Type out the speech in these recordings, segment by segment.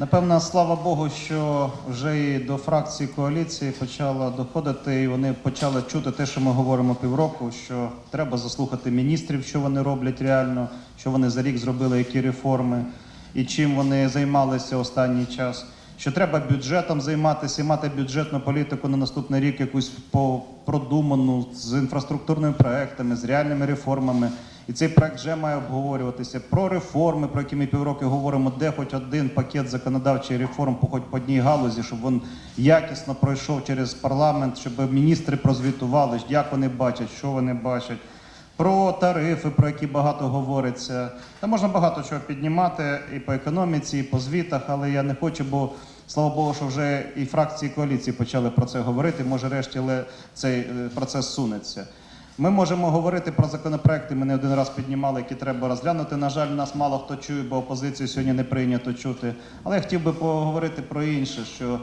Напевно, слава Богу, що вже і до фракції коаліції почало доходити, і вони почали чути те, що ми говоримо півроку, що треба заслухати міністрів, що вони роблять реально, що вони за рік зробили, які реформи, і чим вони займалися останній час. Що треба бюджетом займатися і мати бюджетну політику на наступний рік, якусь продуману з інфраструктурними проектами, з реальними реформами. І цей проект вже має обговорюватися про реформи, про які ми півроку говоримо, де хоч один пакет законодавчих реформ по хоч по одній галузі, щоб він якісно пройшов через парламент, щоб міністри прозвітували, як вони бачать, що вони бачать. Про тарифи, про які багато говориться. Та можна багато чого піднімати і по економіці, і по звітах, але я не хочу, бо слава Богу, що вже і фракції коаліції почали про це говорити. Може, решті але цей е, процес сунеться. Ми можемо говорити про законопроекти. Ми не один раз піднімали, які треба розглянути. На жаль, нас мало хто чує, бо опозицію сьогодні не прийнято чути. Але я хотів би поговорити про інше, що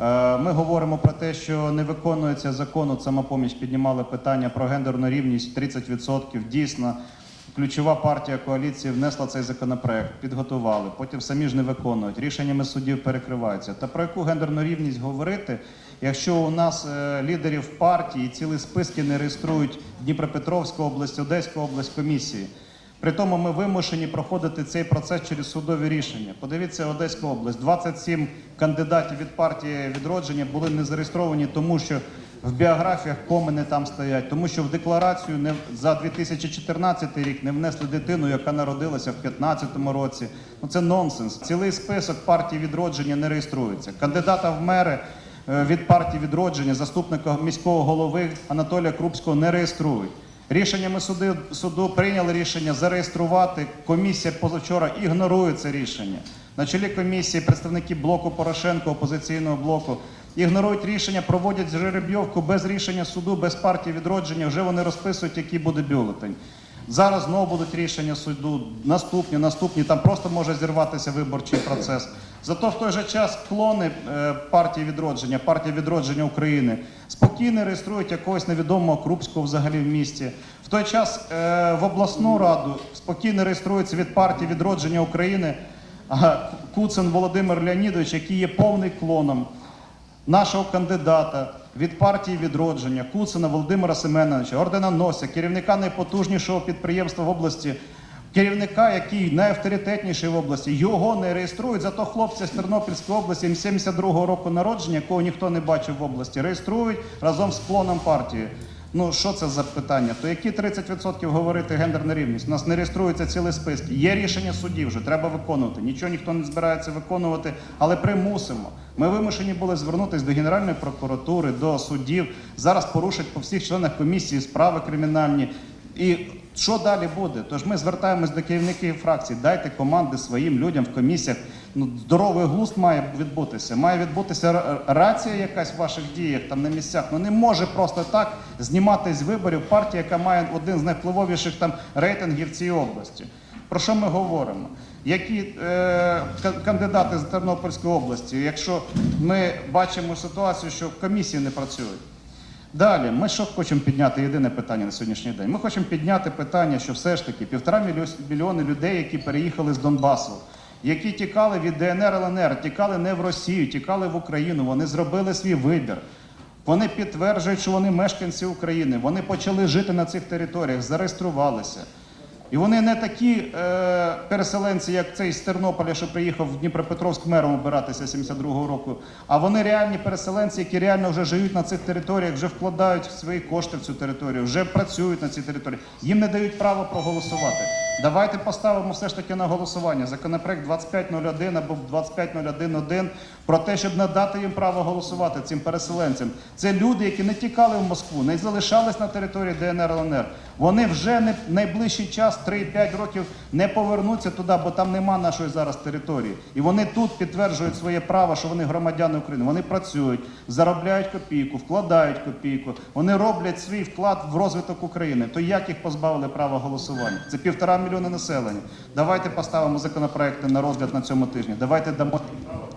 е, ми говоримо про те, що не виконується закон. Самопоміч піднімали питання про гендерну рівність 30%. Дійсно, ключова партія коаліції внесла цей законопроект, підготували. Потім самі ж не виконують. Рішеннями суддів перекриваються. Та про яку гендерну рівність говорити, якщо у нас е, лідерів партії цілі списки не реєструють Дніпропетровська область, Одеська область комісії. При тому ми вимушені проходити цей процес через судові рішення. Подивіться, Одеська область, 27 кандидатів від партії відродження були не зареєстровані, тому що в біографіях комини там стоять, тому що в декларацію не за 2014 рік не внесли дитину, яка народилася в 2015 році. Ну це нонсенс. Цілий список партії відродження не реєструється. Кандидата в мери від партії відродження, заступника міського голови Анатолія Крупського не реєструють. Рішеннями суди, суду прийняли рішення зареєструвати. Комісія позавчора ігнорує це рішення. На чолі комісії представники блоку Порошенко, опозиційного блоку, ігнорують рішення, проводять жеребйовку без рішення суду, без партії відродження. Вже вони розписують, який буде бюлетень. Зараз знову будуть рішення суду, наступні, наступні. Там просто може зірватися виборчий процес. Зато в той же час клони е, партії відродження, партія відродження України спокійно реєструють якогось невідомого Крупського взагалі в місті. В той час е, в обласну раду спокійно реєструється від партії відродження України Куцин Володимир Леонідович, який є повний клоном нашого кандидата від партії відродження Куцина Володимира Семеновича, орденоносця, керівника найпотужнішого підприємства в області, керівника, який найавторитетніший в області, його не реєструють. Зато хлопця з Тернопільської області 72-го року народження, якого ніхто не бачив в області, реєструють разом з клоном партії. Ну що це за питання? То які 30% говорити гендерна рівність? У нас не реєструються цілі списки. Є рішення судів вже, треба виконувати. Нічого ніхто не збирається виконувати, але примусимо. Ми вимушені були звернутися до Генеральної прокуратури, до суддів. Зараз порушать по всіх членах комісії справи кримінальні. І що далі буде? Тож ми звертаємось до керівників фракцій. Дайте команди своїм людям в комісіях. Ну, здоровий глузд має відбутися. Має відбутися рація якась в ваших діях там на місцях. Ну не може просто так знімати з виборів партія, яка має один з найвпливовіших там рейтингів цій області. Про що ми говоримо? Які е, кандидати з Тернопільської області, якщо ми бачимо ситуацію, що комісії не працюють? Далі, ми що хочемо підняти? Єдине питання на сьогоднішній день. Ми хочемо підняти питання, що все ж таки півтора мільйо- мільйони людей, які переїхали з Донбасу, які тікали від ДНР ЛНР, тікали не в Росію, тікали в Україну. Вони зробили свій вибір. Вони підтверджують, що вони мешканці України. Вони почали жити на цих територіях, зареєструвалися. І вони не такі е, переселенці, як цей з Тернополя, що приїхав в Дніпропетровськ мером обиратися 72-го року. А вони реальні переселенці, які реально вже живуть на цих територіях, вже вкладають свої кошти в цю територію, вже працюють на цій території. Їм не дають права проголосувати. Давайте поставимо все ж таки на голосування законопроект 2501 або 2501.1 про те, щоб надати їм право голосувати цим переселенцям. Це люди, які не тікали в Москву, не залишались на території ДНР ЛНР. Вони вже не найближчий час, 3-5 років, не повернуться туди, бо там нема нашої зараз території. І вони тут підтверджують своє право, що вони громадяни України. Вони працюють, заробляють копійку, вкладають копійку. Вони роблять свій вклад в розвиток України. То як їх позбавили права голосування? Це півтора мільйона населення. Давайте поставимо законопроекти на розгляд на цьому тижні. Давайте дамо право